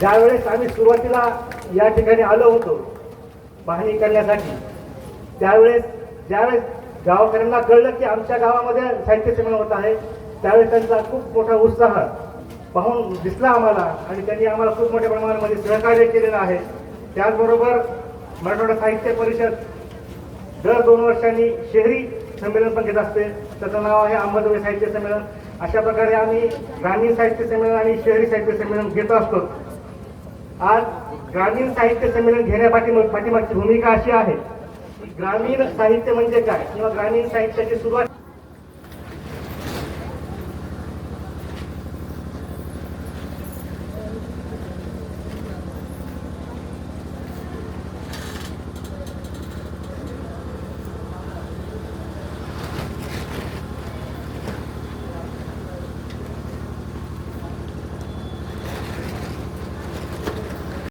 ज्यावेळेस आम्ही सुरुवातीला या ठिकाणी आलो होतो पाहणी करण्यासाठी त्यावेळेस ज्यावेळेस गावकऱ्यांना कळलं की आमच्या गावामध्ये साहित्य संमेलन होत आहे त्यावेळेस त्यांचा खूप मोठा उत्साह पाहून दिसला आम्हाला आणि त्यांनी आम्हाला खूप मोठ्या प्रमाणामध्ये सहकार्य केलेलं आहे. त्याचबरोबर मराठवाडा साहित्य परिषद दर दोन वर्षांनी शहरी संमेलन पण घेत असते. त्याचं नाव आहे अंबाजोगाई साहित्य संमेलन. अशा प्रकारे आम्ही ग्रामीण साहित्य संमेलन आणि शहरी साहित्य संमेलन घेत असतो. आज ग्रामीण साहित्य संमेलन घेण्यापाठी पाठीमागची भूमिका अशी आहे की ग्रामीण साहित्य म्हणजे काय? किंवा ग्रामीण साहित्याची सुरुवात